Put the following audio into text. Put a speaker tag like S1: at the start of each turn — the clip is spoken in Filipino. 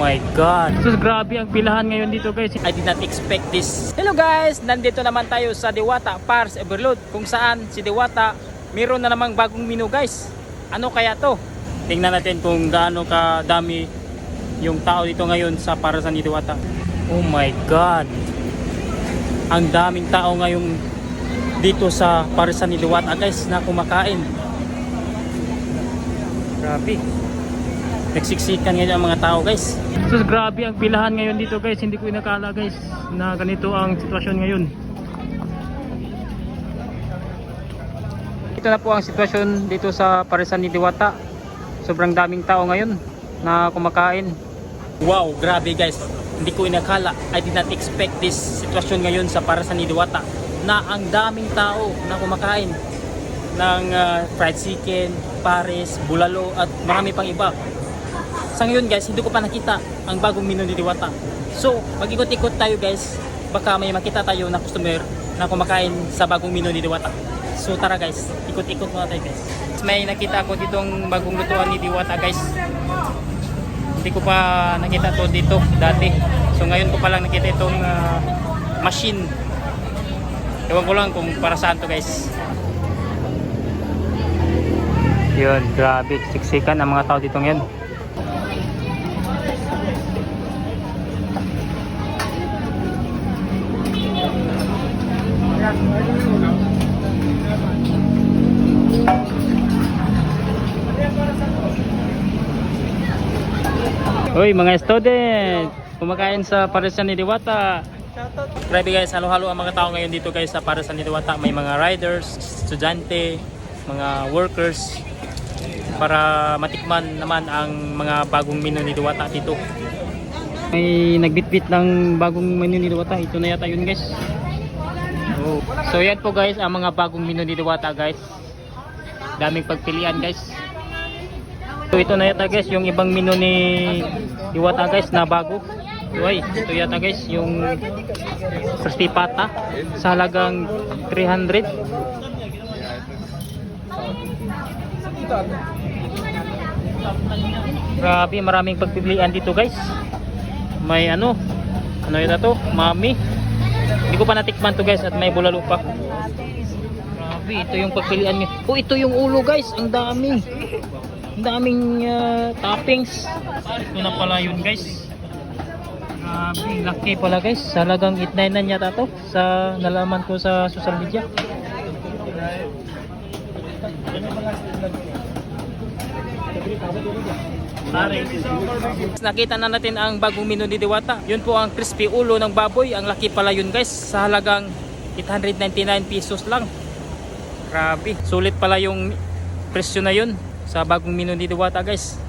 S1: my God. So, grabe ang pilahan ngayon dito guys. I did not expect this. Hello guys! Nandito naman tayo sa Diwata Pars Overload kung saan si Diwata meron na namang bagong menu guys. Ano kaya to? Tingnan natin kung gaano kadami yung tao dito ngayon sa Parasan ni Diwata. Oh my God! Ang daming tao ngayong dito sa Parasan ni Diwata guys na kumakain. Grabe. Nagsiksikan ngayon ang mga tao guys. So grabe ang pilahan ngayon dito guys. Hindi ko inakala guys na ganito ang sitwasyon ngayon. Ito na po ang sitwasyon dito sa Parisan ni Diwata. Sobrang daming tao ngayon na kumakain. Wow, grabe guys. Hindi ko inakala. I did not expect this sitwasyon ngayon sa Parisan ni Diwata na ang daming tao na kumakain ng ah, fried chicken, pares, bulalo at marami pang iba. Sa ngayon guys, hindi ko pa nakita ang bagong menu ni Diwata. So, mag-ikot-ikot tayo guys. Baka may makita tayo na customer na kumakain sa bagong menu ni Diwata. So tara guys, ikot-ikot muna tayo guys. May nakita ako ditong bagong lutuan ni Diwata guys. Hindi ko pa nakita to dito dati. So ngayon ko pa lang nakita itong ah, machine. Ewan ko lang kung para saan to guys. Yun, grabe. Siksikan ang mga tao dito ngayon. Uy, mga student! Kumakain sa Parisan ni Diwata. Grabe guys, halo-halo ang mga tao ngayon dito guys sa Parisan ni Diwata. May mga riders, estudyante, mga workers para matikman naman ang mga bagong menu ni Diwata dito. May nagbitbit ng bagong menu ni Diwata. Ito na yata yun guys. Oh. So yan po guys ang mga bagong menu ni Diwata guys. Daming pagpilian guys. So ito na yata guys yung ibang menu ni Diwata guys na bago. Uy, ito yata guys yung crispy pata sa halagang 300. Grabe, maraming pagpipilian dito guys. May ano, ano yun to? Mami. Hindi ko pa natikman to guys at may bulalo pa. Grabe, ito yung pagpilian niyo. Oh, ito yung ulo guys. Ang dami. Ang daming ah, toppings. Ito na pala yun guys. Grabe, laki pala guys. Salagang 899 yata to sa nalaman ko sa social media. Nakita na natin ang bagong menu ni Diwata. Yun po ang crispy ulo ng baboy. Ang laki pala yun guys. Sa halagang 899 pesos lang. Grabe. Sulit pala yung presyo na yun sa bagong menu ni Diwata guys.